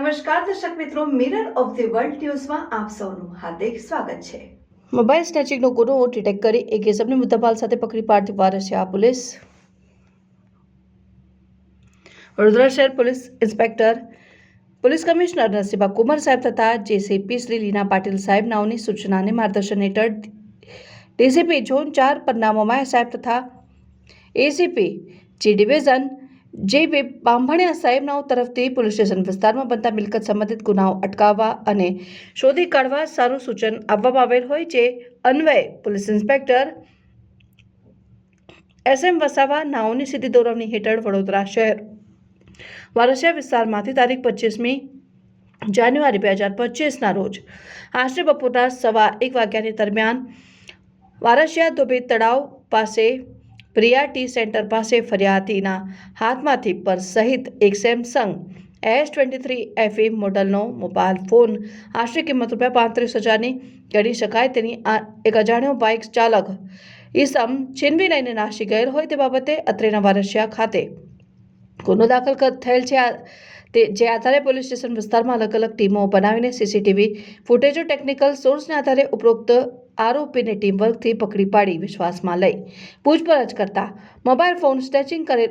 નમસ્કાર દર્શક મિત્રો મિરર ઓફ ધી વર્લ્ડ ન્યૂઝમાં આપ સૌનું હાર્દિક સ્વાગત છે. મોબાઈલ સ્નેચિંગનો ગુનો ડિટેક્ટ કરી એક ઇસમને મુદ્દામાલ સાથે પકડી પાડતી વારસિયા પોલીસ. વડોદરા શહેર police inspector, police commissioner Narasimha Kumar સાહેબ તથા જેસીપી શ્રી લીના પાટીલ સાહેબ નાઓની સૂચના અને માર્ગદર્શન હેઠળ ડીસીપી ઝોન ચાર પરનામોમાં સાહેબ તથા એસીપી જી ડિવિઝન જે બાંભણિયા સાહેબનાઓ તરફથી પોલીસ સ્ટેશન વિસ્તારમાં બનતા મિલકત સંબંધિત ગુનાઓ અટકાવવા અને શોધી કાઢવા સારું સૂચન આપવામાં આવેલ હોય જે અન્વયે police inspector S M Vasava નાઓની સીધી દોરવણી હેઠળ વડોદરા શહેર. વારસિયા વિસ્તારમાંથી તારીખ પચીસમી જાન્યુઆરી બે હજાર પચીસના રોજ આશરે બપોરના સવા એક વાગ્યાની દરમિયાન વારસિયા ધોબી તળાવ પાસે પ્રિયા ટી સેન્ટર પાસે ફરિયાદીના હાથમાંથી પર્સ સહિત એક Samsung S twenty three FE મોડલનો mobile phone. આશરે કિંમત રૂપિયા પાંત્રીસ હજારની ગણી શકાય તેની એક અજાણ્યો બાઇક ચાલક ઈસમ છીનવી લઈને નાસી ગયેલ હોય તે બાબતે અત્રેના વારસિયા ખાતે ગુનો દાખલ થયેલ છે. તે, જે આધારે પોલીસ સ્ટેશન વિસ્તારમાં અલગ અલગ ટીમો બનાવીને સીસીટીવી ફૂટેજો ટેકનિકલ સોર્સને આધારે ઉપરોક્ત આરોપીને ટીમવર્કથી પકડી પાડી વિશ્વાસમાં લઈ. પૂછપરછ કરતા મોબાઈલ ફોન સ્ટેચિંગ કરે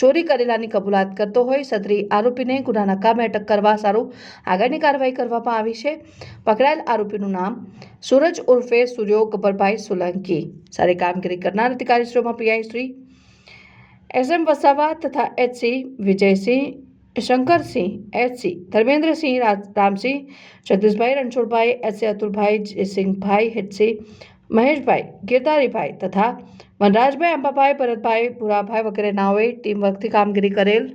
ચોરી કરેલાની કબૂલાત કરતો હોય સત્રી આરોપીને ગુનાના કામે અટક કરવા સારું આગળની કાર્યવાહી કરવામાં આવી છે. પકડાયેલ આરોપીનું નામ સૂરજ ઉર્ફે સૂર્યો ગબ્બરભાઈ સોલંકી. સારી કામગીરી કરનાર અધિકારીશ્રીઓમાં PI Shri S M Vasava તથા HC Vijaysinh Shankarsinh HC Dharmendrasinh Ramsinh, Jagdishbhai Ranchhodbhai HC Atulbhai, Jaysinhbhai head C Maheshbhai, Girdharibhai તથા વનરાજભાઈ અંબાભાઈ ભરતભાઈ, ભુરાભાઈ વગેરે નાઓએ ટીમ વર્કથી કામગીરી કરેલ